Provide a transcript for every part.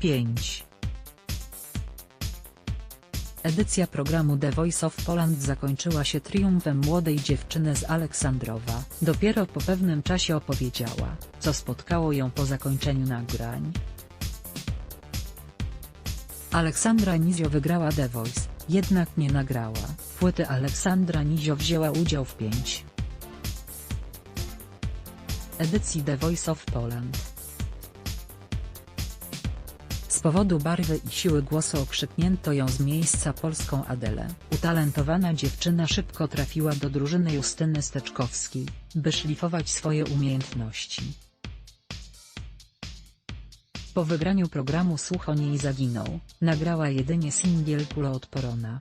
5. Edycja programu The Voice of Poland zakończyła się triumfem młodej dziewczyny z Aleksandrowa. Dopiero po pewnym czasie opowiedziała, co spotkało ją po zakończeniu nagrań. Aleksandra Nizio wygrała The Voice, jednak nie nagrała. Płyty Aleksandra Nizio wzięła udział w 5 edycji The Voice of Poland. Z powodu barwy i siły głosu okrzyknięto ją z miejsca polską Adelę. Utalentowana dziewczyna szybko trafiła do drużyny Justyny Steczkowskiej, by szlifować swoje umiejętności. Po wygraniu programu Słuch o niej zaginął, nagrała jedynie singiel Kuloodporona.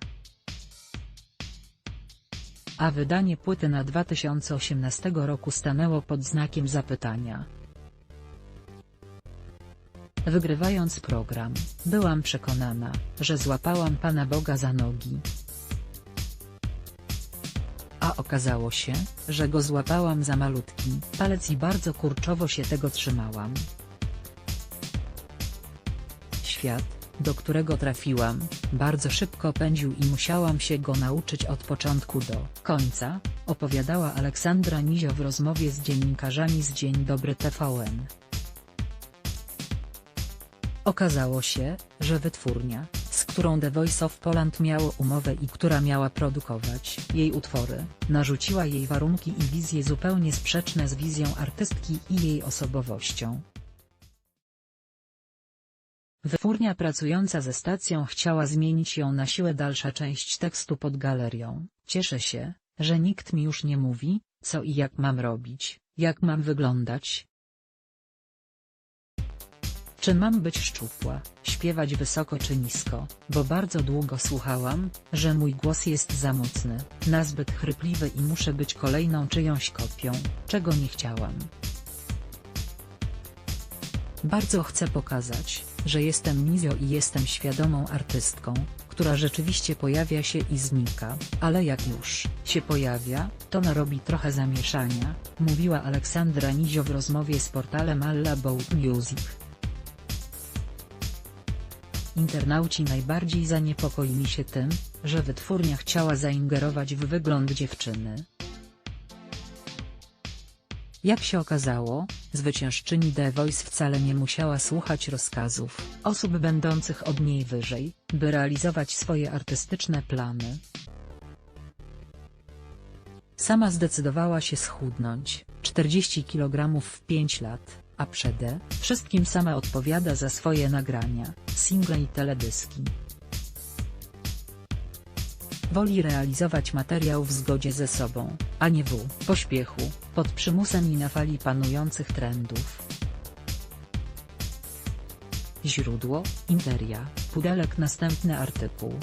A wydanie płyty na 2018 roku stanęło pod znakiem zapytania. Wygrywając program, byłam przekonana, że złapałam Pana Boga za nogi. A okazało się, że go złapałam za malutki palec i bardzo kurczowo się tego trzymałam. Świat, do którego trafiłam, bardzo szybko pędził i musiałam się go nauczyć od początku do końca, opowiadała Aleksandra Nizio w rozmowie z dziennikarzami z Dzień Dobry TVN. Okazało się, że wytwórnia, z którą The Voice of Poland miało umowę i która miała produkować jej utwory, narzuciła jej warunki i wizje zupełnie sprzeczne z wizją artystki i jej osobowością. Wytwórnia pracująca ze stacją chciała zmienić ją na siłę dalsza część tekstu pod galerią. Cieszę się, że nikt mi już nie mówi, co i jak mam robić, jak mam wyglądać. Czy mam być szczupła, śpiewać wysoko czy nisko, bo bardzo długo słuchałam, że mój głos jest za mocny, nazbyt chrypliwy i muszę być kolejną czyjąś kopią, czego nie chciałam. Bardzo chcę pokazać, że jestem Mizio i jestem świadomą artystką, która rzeczywiście pojawia się i znika, ale jak już się pojawia, to narobi trochę zamieszania, mówiła Aleksandra Nizio w rozmowie z portalem All About Music. Internauci najbardziej zaniepokoili się tym, że wytwórnia chciała zaingerować w wygląd dziewczyny. Jak się okazało, zwyciężczyni The Voice wcale nie musiała słuchać rozkazów osób będących od niej wyżej, by realizować swoje artystyczne plany. Sama zdecydowała się schudnąć 40 kg w 5 lat, a przede wszystkim sama odpowiada za swoje nagrania, single i teledyski. Woli realizować materiał w zgodzie ze sobą, a nie w pośpiechu, pod przymusem i na fali panujących trendów. Źródło, Interia, Pudelek Następny artykuł